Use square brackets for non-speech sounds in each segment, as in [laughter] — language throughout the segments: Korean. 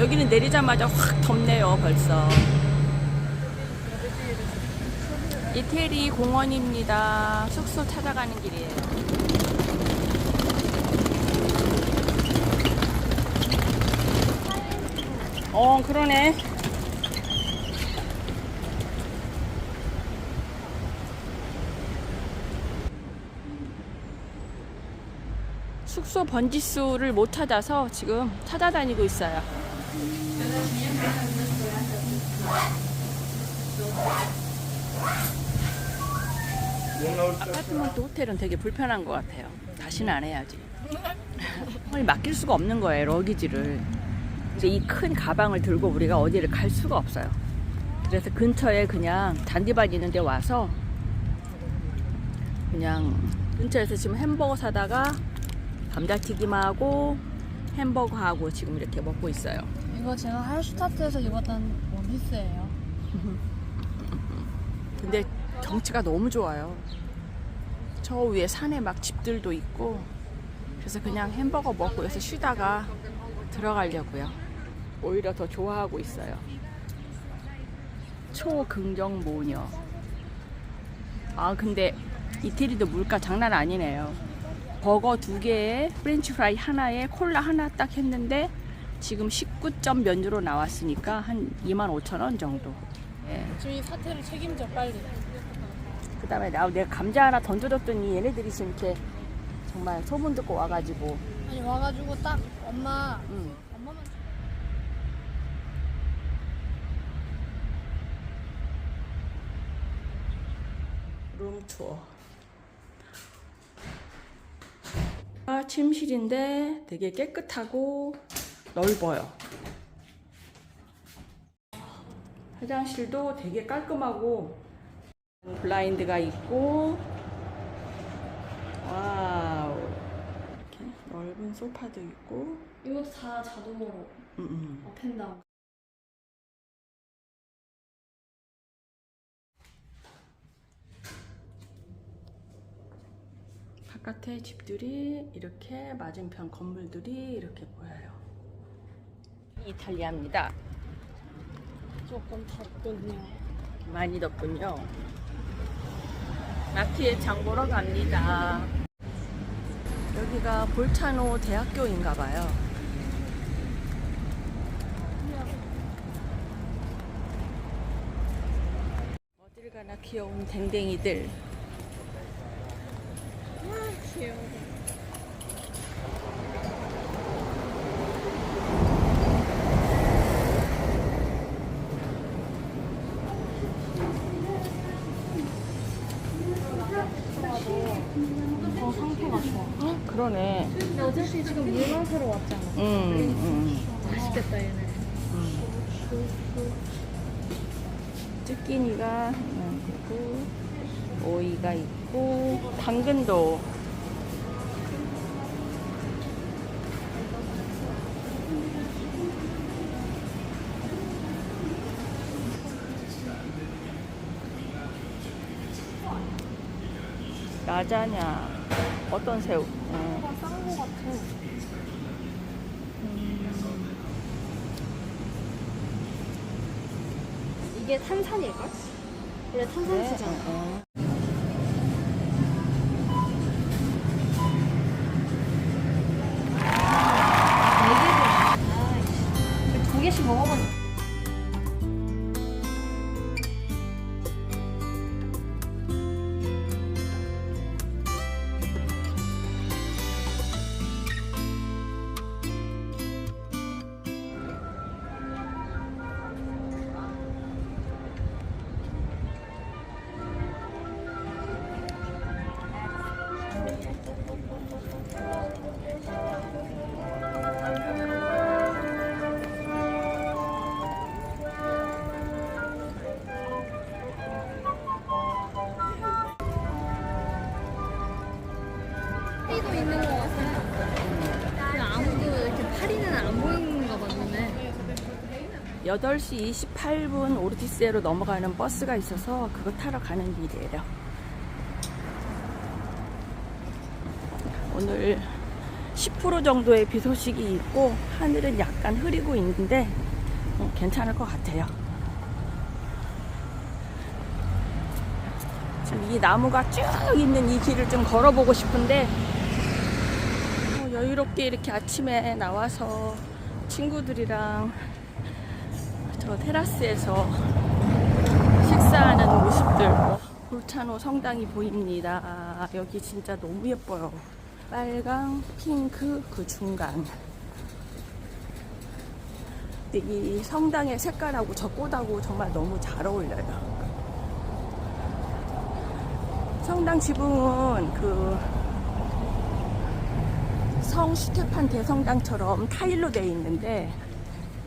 여기는 내리자마자 확 덥네요, 벌써. 이태리 공원입니다. 숙소 찾아가는 길이에요. 어, 그러네. 숙소 번지수를 못 찾아서 지금 찾아다니고 있어요. 아파트먼트 호텔은 되게 불편한 것 같아요. 다시는 안 해야지. [laughs] 정말 맡길 수가 없는 거예요, 러기지를. 이제 이 큰 가방을 들고 우리가 어디를 갈 수가 없어요. 그래서 근처에 그냥 잔디밭 있는 데 와서 그냥 근처에서 지금 햄버거 사다가 감자튀김하고 햄버거하고 지금 이렇게 먹고 있어요. 이거 제가 할슈타트에서 입었던 원피스예요. 근데 경치가 너무 좋아요. 저 위에 산에 막 집들도 있고 그래서 그냥 햄버거 먹고 여기서 쉬다가 들어가려고요. 오히려 더 좋아하고 있어요. 초긍정 모녀. 아 근데 이태리도 물가 장난 아니네요. 버거 두 개에 프렌치 프라이 하나에 콜라 하나 딱 했는데 지금 19점 몇 유로 나왔으니까 한 2만 5천 원 정도. 예. 저희 사태를 책임져 빨리. 그 다음에 나 내가 감자 하나 던져줬더니 얘네들이 지금 이렇게 정말 소문 듣고 와가지고 아니 와가지고 딱 엄마 응. 엄마만 룸 투어 아, 침실인데 되게 깨끗하고 넓어요 화장실도 되게 깔끔하고 블라인드가 있고 와우 이렇게 넓은 소파도 있고 이거 다 자동으로 음, 음. 업앤다운. 바깥에 집들이 이렇게 맞은편 건물들이 이렇게 보여요. 이탈리아입니다. 조금 덥군요. 많이 덥군요. 마트에 장 보러 갑니다. 여기가 볼차노 대학교인가 봐요. 어딜 가나 귀여운 댕댕이들. 귀여워. 더 상태가 좋아. 그러네. 근데 어차피 지금 물만 사러 왔잖아. 음, 음. 맛있겠다 얘네. 쭈끼니가 있고 오이가 있고 당근도 라자냐 어떤 새우? 어. 싼거 같아. 이게 탄산일걸? 원래 탄산 쓰잖아. 어. 8시 28분 오르티스에로 넘어가는 버스가 있어서 그거 타러 가는 길이에요. 오늘 10% 정도의 비 소식이 있고 하늘은 약간 흐리고 있는데 어, 괜찮을 것 같아요. 지금 이 나무가 쭉 있는 이 길을 좀 걸어보고 싶은데 어, 여유롭게 이렇게 아침에 나와서 친구들이랑 저 테라스에서 식사하는 모습들 볼차노 성당이 보입니다. 여기 진짜 너무 예뻐요. 빨강, 핑크 그 중간. 이 성당의 색깔하고 저 꽃하고 정말 너무 잘 어울려요. 성당 지붕은 그 성 스테판 대성당처럼 타일로 되어 있는데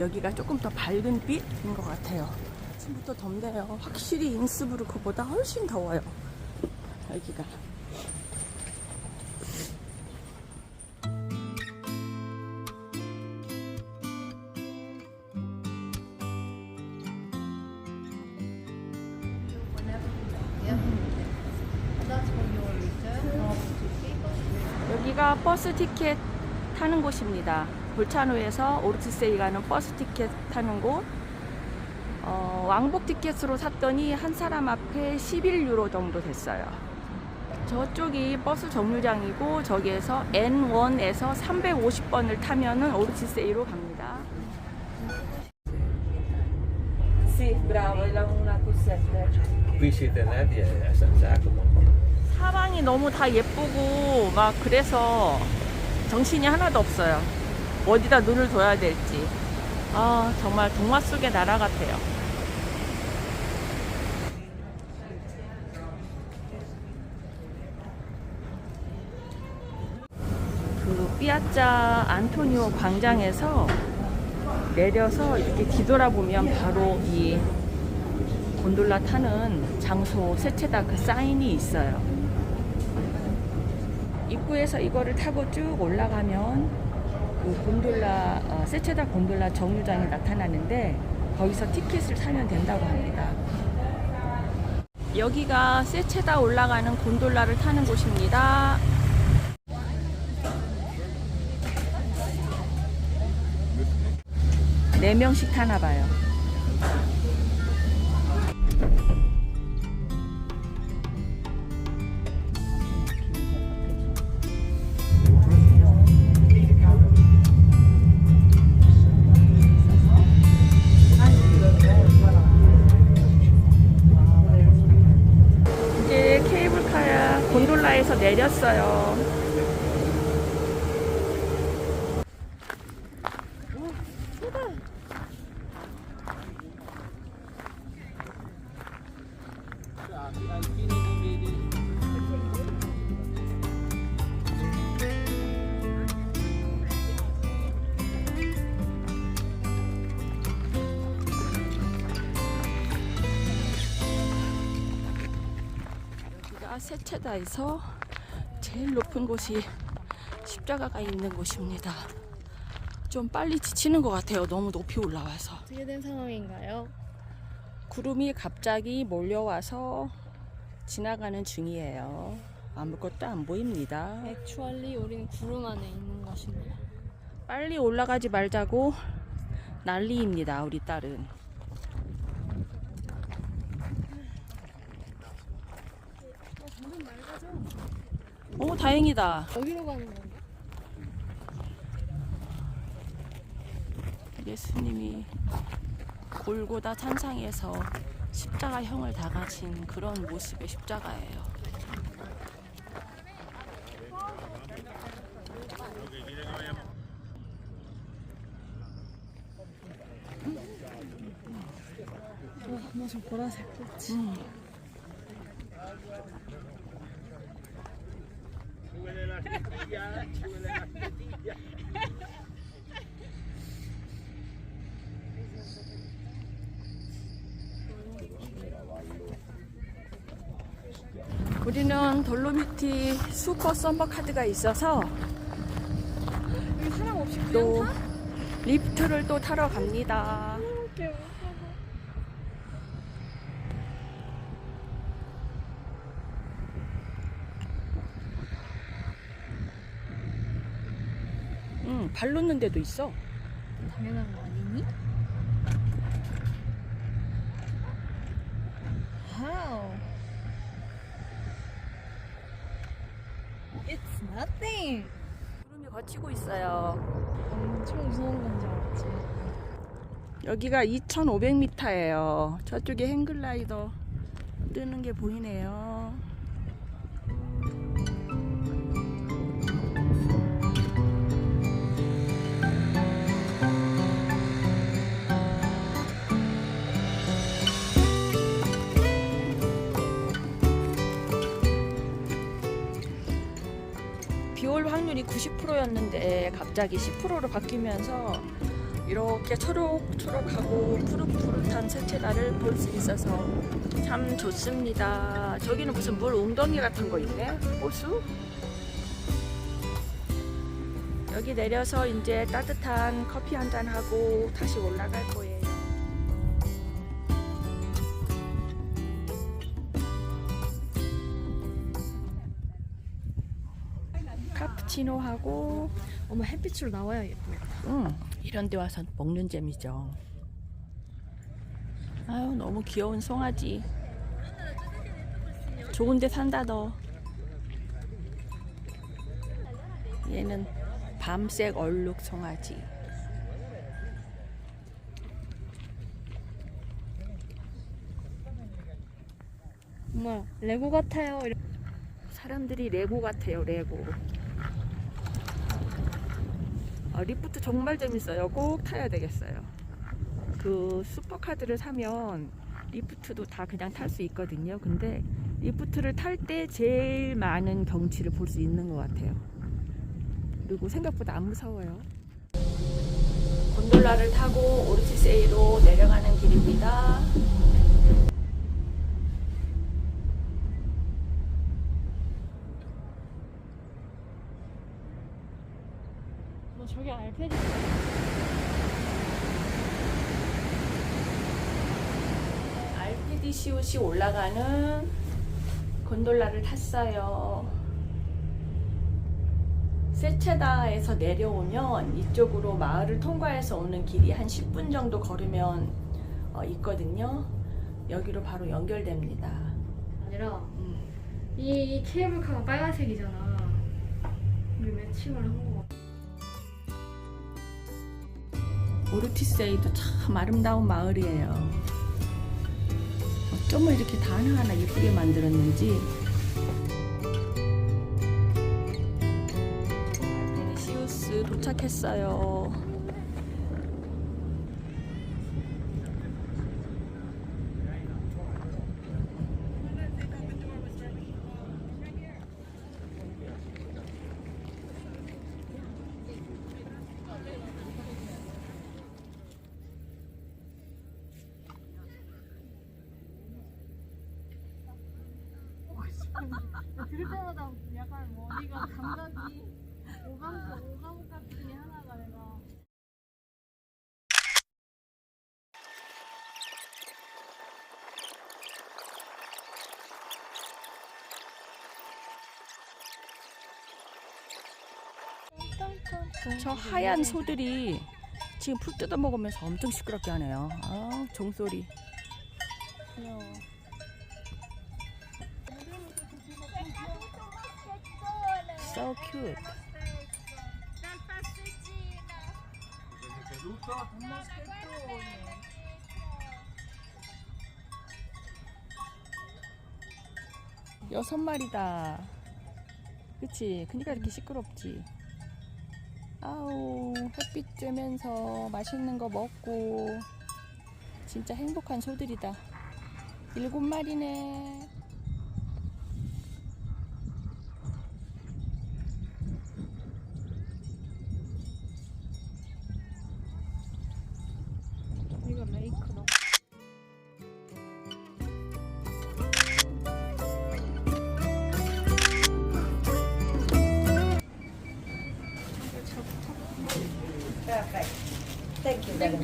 여기가 조금 더 밝은 빛인 것 같아요. 아침부터 덥네요. 확실히 인스부르크보다 훨씬 더워요. 여기가. 여기가 버스 티켓 타는 곳입니다. 볼차노에서 오르티세이 가는 버스 티켓 타는 곳. 어, 왕복 티켓으로 샀더니 한 사람 앞에 11유로 정도 됐어요. 저쪽이 버스 정류장이고 저기에서 N1에서 350번을 타면은 오르티세이로 갑니다. Sì, bravo, è la una più sette. Qui siete nati a San Giacomo. 사방이 너무 다 예쁘고 막 그래서 정신이 하나도 없어요. 어디다 눈을 둬야 될지. 아, 정말 동화 속의 나라 같아요. 그 피아자 안토니오 광장에서 내려서 이렇게 뒤돌아보면 바로 이 곤돌라 타는 장소 세체다 그 사인이 있어요. 입구에서 이거를 타고 쭉 올라가면 그 곤돌라 어, 세체다 곤돌라 정류장이 나타나는데 거기서 티켓을 사면 된다고 합니다. 여기가 세체다 올라가는 곤돌라를 타는 곳입니다. 네 명씩 타나 봐요. 곤돌라에서 내렸어요. 여기가 세체다에서 제일 높은 곳이 십자가가 있는 곳입니다. 좀 빨리 지치는 것 같아요. 너무 높이 올라와서. 어떻게 된 상황인가요? 구름이 갑자기 몰려와서 지나가는 중이에요. 아무것도 안 보입니다. Actually, 우리는 구름 안에 있는 것입니다. 빨리 올라가지 말자고 난리입니다. 우리 딸은. 다행이다. 어디로 가는 건가? 예수님이 골고다 찬상에서 십자가형을 다가진 그런 모습의 십자가예요. 엄청 보라색 꽃이. 음. 우리는 돌로미티 슈퍼 썸머 카드가 있어서 또 타? 리프트를 또 타러 갑니다. 응, 발 놓는 데도 있어. 당연한 거 아니니? How? It's nothing. 구름이 거치고 있어요. 엄청 무서운 건지 알았지. 여기가 2,500m예요. 저쪽에 행글라이더 뜨는 게 보이네요. 확률이 90%였는데 갑자기 10%로 바뀌면서 이렇게 초록초록하고 푸릇푸릇한 세체다를 볼 수 있어서 참 좋습니다. 저기는 무슨 물 웅덩이 같은 거 있네? 호수? 여기 내려서 이제 따뜻한 커피 한 잔 하고 다시 올라갈 거예요. 카푸치노 하고 어머 햇빛으로 나와야 예뻐. 응, 이런 데 와서 먹는 재미죠. 아유, 너무 귀여운 송아지. 좋은 데 산다, 너. 얘는 밤색 얼룩 송아지. 정말 레고 같아요. 사람들이 레고 같아요, 레고. 어, 리프트 정말 재밌어요. 꼭 타야 되겠어요. 그 슈퍼카드를 사면 리프트도 다 그냥 탈 수 있거든요. 근데 리프트를 탈 때 제일 많은 경치를 볼 수 있는 것 같아요. 그리고 생각보다 안 무서워요. 곤돌라를 타고 오르티세이로 내려가는 길입니다. 뭐 저기 알페리. RPDCOC 올라가는 곤돌라를 탔어요. 세체다에서 내려오면 이쪽으로 마을을 통과해서 오는 길이 한 10분 정도 걸으면 어, 있거든요. 여기로 바로 연결됩니다. 아니라 음. 이 케이블카가 빨간색이잖아. 우리 매칭을 한 거. 오르티세이도 참 아름다운 마을이에요. 어쩌면 이렇게 다 하나하나 예쁘게 만들었는지. 베니시우스 도착했어요. 들을 때마다 약간 머리가 감각이 오감 오감각 중에 하나가 내가. 저 하얀 소들이 지금 풀 뜯어 먹으면서 엄청 시끄럽게 하네요. 아, 종소리. 귀여워. So cute. 여섯 마리다. 그치? 그니까 이렇게 시끄럽지. 아우, 햇빛 쬐면서 맛있는 거 먹고. 진짜 행복한 소들이다. 일곱 마리네. 땡큐.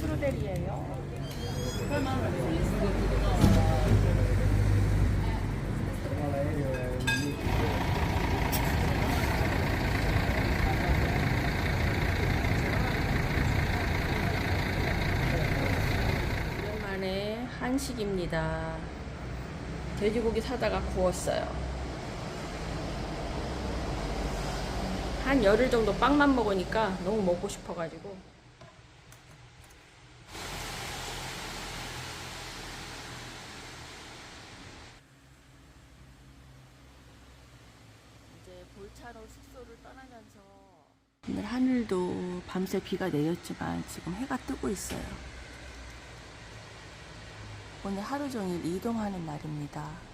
프로델이에요. 오랜만에 한식입니다. 돼지고기 사다가 구웠어요. 한 열흘 정도 빵만 먹으니까 너무 먹고 싶어가지고. 이제 볼차로 숙소를 떠나면서 오늘 하늘도 밤새 비가 내렸지만 지금 해가 뜨고 있어요. 오늘 하루 종일 이동하는 날입니다.